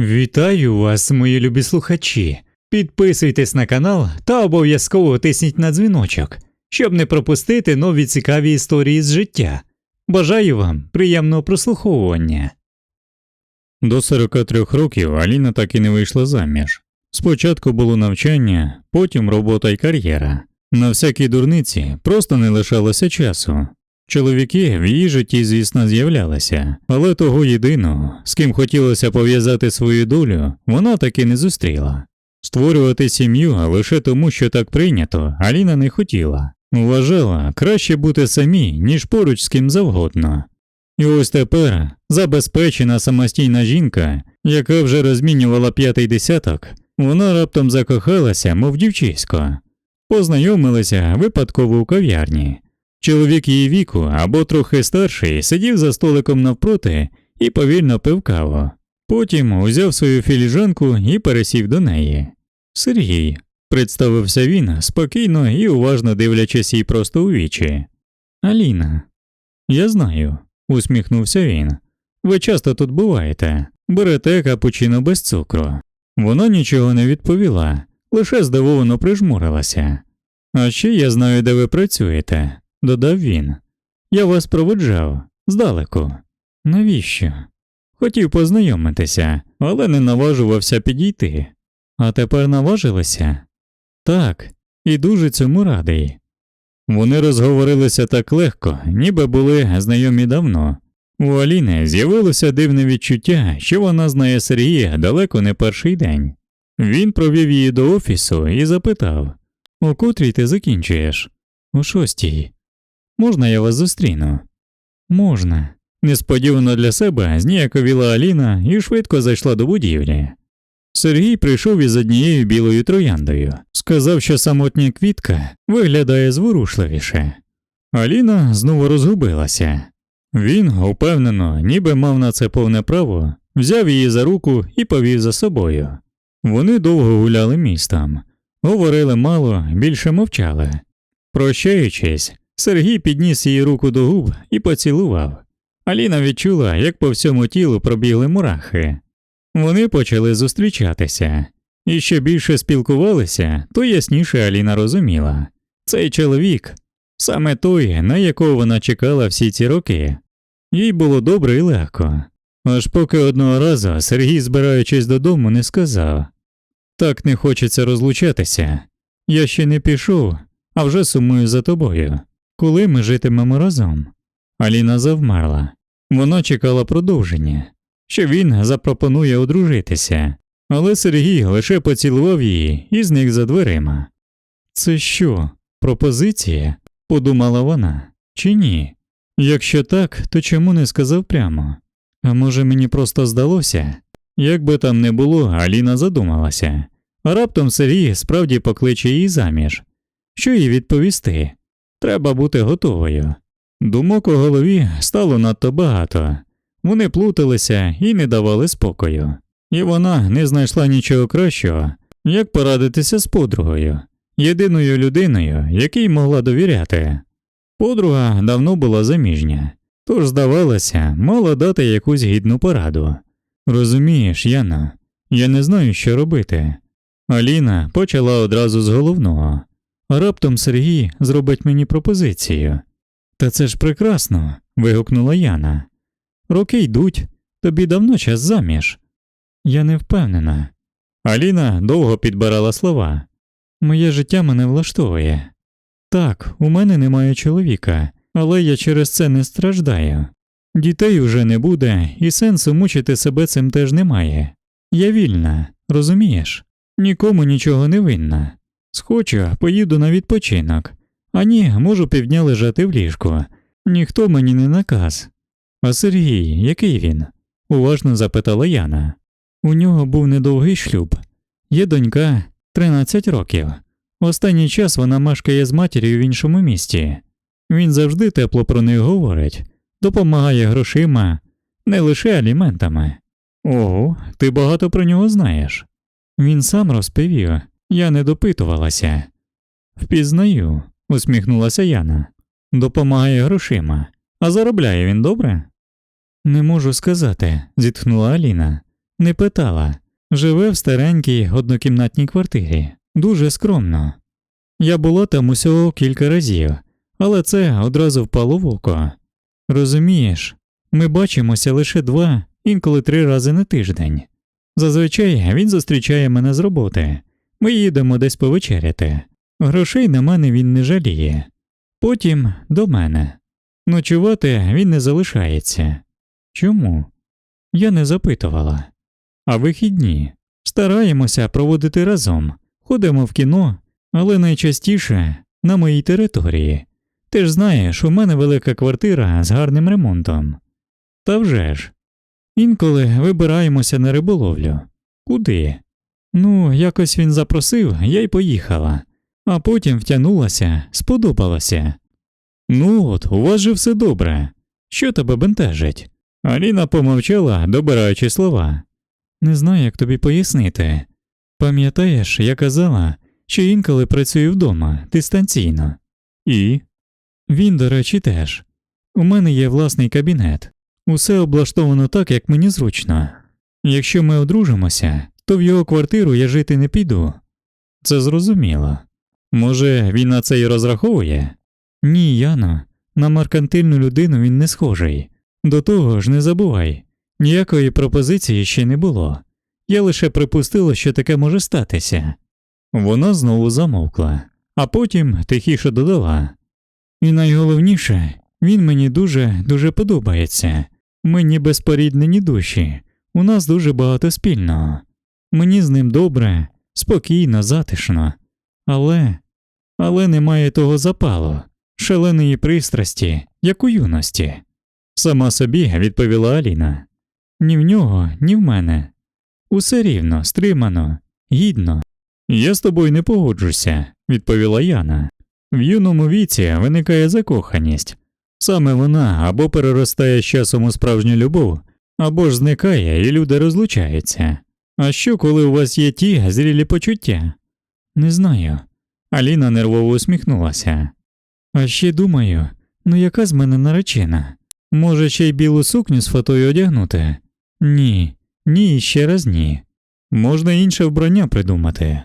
Вітаю вас, мої любі слухачі. Підписуйтесь на канал та обов'язково тисніть на дзвіночок, щоб не пропустити нові цікаві історії з життя. Бажаю вам приємного прослуховування. До 43 років Аліна так і не вийшла заміж. Спочатку було навчання, потім робота й кар'єра. На всякі дурниці просто не лишалося часу. Чоловіки в її житті, звісно, з'являлися, але того єдиного, з ким хотілося пов'язати свою долю, вона таки не зустріла. Створювати сім'ю лише тому, що так прийнято, Аліна не хотіла. Вважала, краще бути самій, ніж поруч з ким завгодно. І ось тепер забезпечена самостійна жінка, яка вже розмінювала п'ятий десяток, вона раптом закохалася, мов дівчисько. Познайомилися випадково у кав'ярні. Чоловік її віку або трохи старший сидів за столиком навпроти і повільно пив каву. Потім узяв свою філіжанку і пересів до неї. Сергій, представився він спокійно і уважно дивлячись їй просто у вічі. Аліна, я знаю, усміхнувся він. Ви часто тут буваєте, берете капучино без цукру. Вона нічого не відповіла, лише здивовано прижмурилася. А ще я знаю, де ви працюєте, додав він. Я вас проводжав здалеку. Навіщо? Хотів познайомитися, але не наважувався підійти. А тепер наважилися? Так, і дуже цьому радий. Вони розговорилися так легко, ніби були знайомі давно. У Аліни з'явилося дивне відчуття, що вона знає Сергія далеко не перший день. Він провів її до офісу і запитав У котрій ти закінчуєш? У шостій. Можна я вас зустріну? Можна. Несподівано для себе зніяковіла Аліна і швидко зайшла до будівлі. Сергій прийшов із однією білою трояндою, сказав, що самотня квітка виглядає зворушливіше. Аліна знову розгубилася. Він, упевнено, ніби мав на це повне право, взяв її за руку і повів за собою. Вони довго гуляли містом, говорили мало, більше мовчали. Прощаючись, Сергій підніс її руку до губ і поцілував. Аліна відчула, як по всьому тілу пробігли мурахи. Вони почали зустрічатися, і що більше спілкувалися, то ясніше Аліна розуміла цей чоловік саме той, на якого вона чекала всі ці роки. Їй було добре і легко. Аж поки одного разу Сергій, збираючись додому, не сказав так не хочеться розлучатися. Я ще не пішов, а вже сумую за тобою. Коли ми житимемо разом? Аліна завмерла. Вона чекала продовження, що він запропонує одружитися, але Сергій лише поцілував її і зник за дверима. Це що, пропозиція? подумала вона, чи ні? Якщо так, то чому не сказав прямо? А може мені просто здалося? Як би там не було, Аліна задумалася. А раптом Сергій справді покличе її заміж. Що їй відповісти? Треба бути готовою. Думок у голові стало надто багато, вони плуталися і не давали спокою, і вона не знайшла нічого кращого, як порадитися з подругою, єдиною людиною, якій могла довіряти. Подруга давно була заміжня, тож, здавалося, мала дати якусь гідну пораду. Розумієш, Яна, я не знаю, що робити. Аліна почала одразу з головного, раптом Сергій зробить мені пропозицію. Та це ж прекрасно. вигукнула Яна. Роки йдуть, тобі давно час заміж. Я не впевнена. Аліна довго підбирала слова. Моє життя мене влаштовує. Так, у мене немає чоловіка, але я через це не страждаю. Дітей уже не буде, і сенсу мучити себе цим теж немає. Я вільна, розумієш? Нікому нічого не винна. Схочу, поїду на відпочинок, а ні, можу півдня лежати в ліжку. Ніхто мені не наказ. А Сергій, який він? уважно запитала Яна. У нього був недовгий шлюб. Є донька 13 років. Останній час вона мешкає з матір'ю в іншому місті. Він завжди тепло про них говорить, допомагає грошима, не лише аліментами. Ого, ти багато про нього знаєш. Він сам розповів, я не допитувалася. Впізнаю, усміхнулася Яна. Допомагає грошима. А заробляє він добре? Не можу сказати, зітхнула Аліна. Не питала. Живе в старенькій однокімнатній квартирі. Дуже скромно. Я була там усього кілька разів, але це одразу впало в око. Розумієш, ми бачимося лише два, інколи три рази на тиждень. Зазвичай він зустрічає мене з роботи. Ми їдемо десь повечеряти. Грошей на мене він не жаліє. Потім до мене. Ночувати він не залишається. Чому? Я не запитувала. А вихідні стараємося проводити разом, ходимо в кіно, але найчастіше на моїй території. Ти ж знаєш, у мене велика квартира з гарним ремонтом. Та вже ж. Інколи вибираємося на риболовлю. Куди? Ну, якось він запросив, я й поїхала, а потім втягнулася, сподобалося. Ну от, у вас же все добре. Що тебе бентежить? Аліна помовчала, добираючи слова. Не знаю, як тобі пояснити. Пам'ятаєш, я казала, що інколи працюю вдома, дистанційно. І? Він, до речі, теж. У мене є власний кабінет. Усе облаштовано так, як мені зручно. Якщо ми одружимося, то в його квартиру я жити не піду. Це зрозуміло. Може, він на це й розраховує? Ні, Яно, на меркантильну людину він не схожий. До того ж, не забувай, ніякої пропозиції ще не було. Я лише припустила, що таке може статися. Вона знову замовкла, а потім тихіше додала. І найголовніше, він мені дуже дуже подобається. Ми ніби споріднені душі, у нас дуже багато спільного. Мені з ним добре, спокійно, затишно. Але, але немає того запалу, шаленої пристрасті, як у юності. Сама собі відповіла Аліна. Ні в нього, ні в мене. Усе рівно, стримано, гідно. Я з тобою не погоджуся, відповіла Яна. В юному віці виникає закоханість. Саме вона або переростає з часом у справжню любов, або ж зникає і люди розлучаються. А що, коли у вас є ті зрілі почуття? Не знаю. Аліна нервово усміхнулася. А ще думаю, ну яка з мене наречена? Може, ще й білу сукню з фотою одягнути? Ні, ні, і ще раз ні. Можна інше вбрання придумати.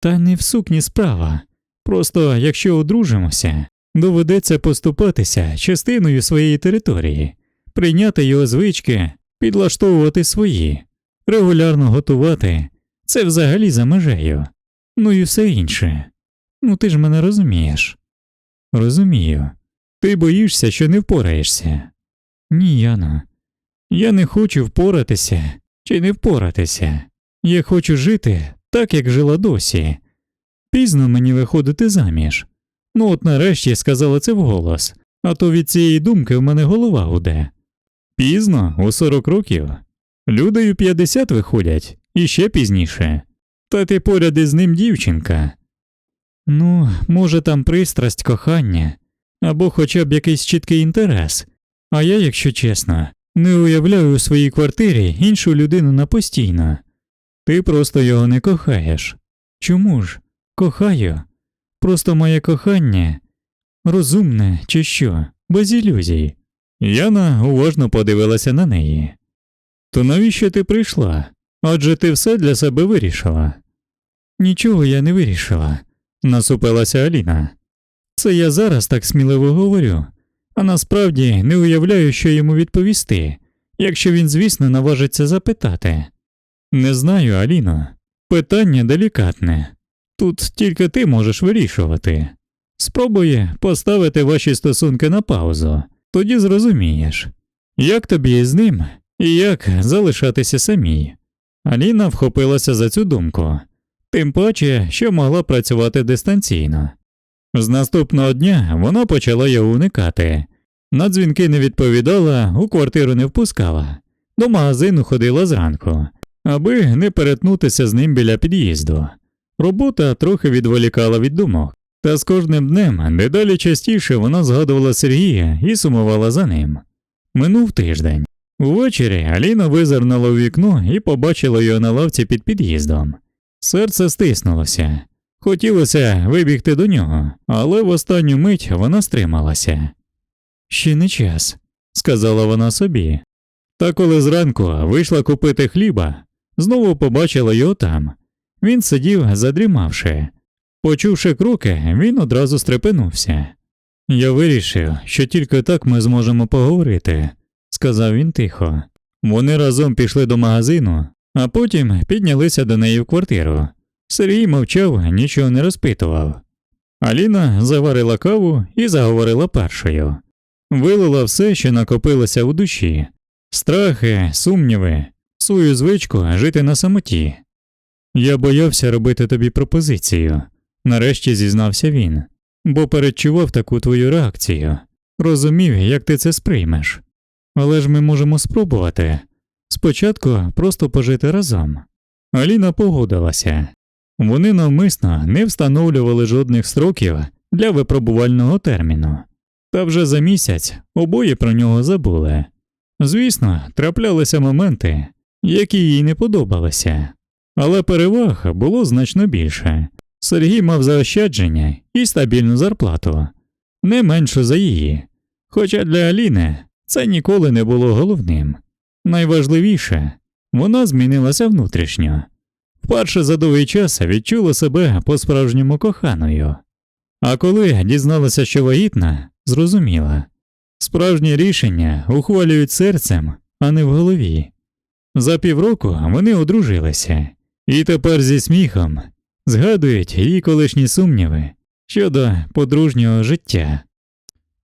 Та не в сукні справа. Просто якщо одружимося, доведеться поступатися частиною своєї території, прийняти його звички, підлаштовувати свої, регулярно готувати це взагалі за межею. Ну і все інше. Ну ти ж мене розумієш. Розумію. Ти боїшся, що не впораєшся. Ні, Яно. Я не хочу впоратися чи не впоратися. Я хочу жити так, як жила досі. Пізно мені виходити заміж. Ну от нарешті сказала це вголос, а то від цієї думки в мене голова гуде. Пізно, у 40 років. Люди й у 50 виходять, і ще пізніше. Та ти поряд із ним дівчинка. Ну, може, там пристрасть, кохання, або хоча б якийсь чіткий інтерес. А я, якщо чесно, не уявляю у своїй квартирі іншу людину на постійно. Ти просто його не кохаєш. Чому ж? Кохаю. Просто моє кохання розумне чи що, без ілюзій. Яна уважно подивилася на неї. То навіщо ти прийшла? Адже ти все для себе вирішила. Нічого я не вирішила, насупилася Аліна. Це я зараз так сміливо говорю, а насправді не уявляю, що йому відповісти, якщо він, звісно, наважиться запитати. Не знаю, Аліно, питання делікатне. Тут тільки ти можеш вирішувати. Спробуй поставити ваші стосунки на паузу, тоді зрозумієш, як тобі з ним і як залишатися самій. Аліна вхопилася за цю думку, тим паче, що могла працювати дистанційно. З наступного дня вона почала його уникати. На дзвінки не відповідала, у квартиру не впускала, до магазину ходила зранку, аби не перетнутися з ним біля під'їзду. Робота трохи відволікала від думок, та з кожним днем дедалі частіше вона згадувала Сергія і сумувала за ним. Минув тиждень. Увечері Аліна визирнула у вікно і побачила його на лавці під під'їздом. Серце стиснулося. Хотілося вибігти до нього, але в останню мить вона стрималася. Ще не час, сказала вона собі. Та коли зранку вийшла купити хліба, знову побачила його там. Він сидів, задрімавши. Почувши кроки, він одразу стрепенувся. Я вирішив, що тільки так ми зможемо поговорити, сказав він тихо. Вони разом пішли до магазину, а потім піднялися до неї в квартиру. Сергій мовчав, нічого не розпитував. Аліна заварила каву і заговорила першою. Вилила все, що накопилося у душі страхи, сумніви, свою звичку жити на самоті. Я боявся робити тобі пропозицію, нарешті зізнався він, бо передчував таку твою реакцію, розумів, як ти це сприймеш. Але ж ми можемо спробувати. Спочатку просто пожити разом. Аліна погодилася. Вони навмисно не встановлювали жодних строків для випробувального терміну, та вже за місяць обоє про нього забули. Звісно, траплялися моменти, які їй не подобалися, але переваг було значно більше. Сергій мав заощадження і стабільну зарплату, не меншу за її. Хоча для Аліни це ніколи не було головним. Найважливіше, вона змінилася внутрішньо. Вперше за довгий час відчула себе по-справжньому коханою. А коли дізналася, що вагітна, зрозуміла справжні рішення ухвалюють серцем, а не в голові. За півроку вони одружилися, і тепер зі сміхом згадують її колишні сумніви щодо подружнього життя.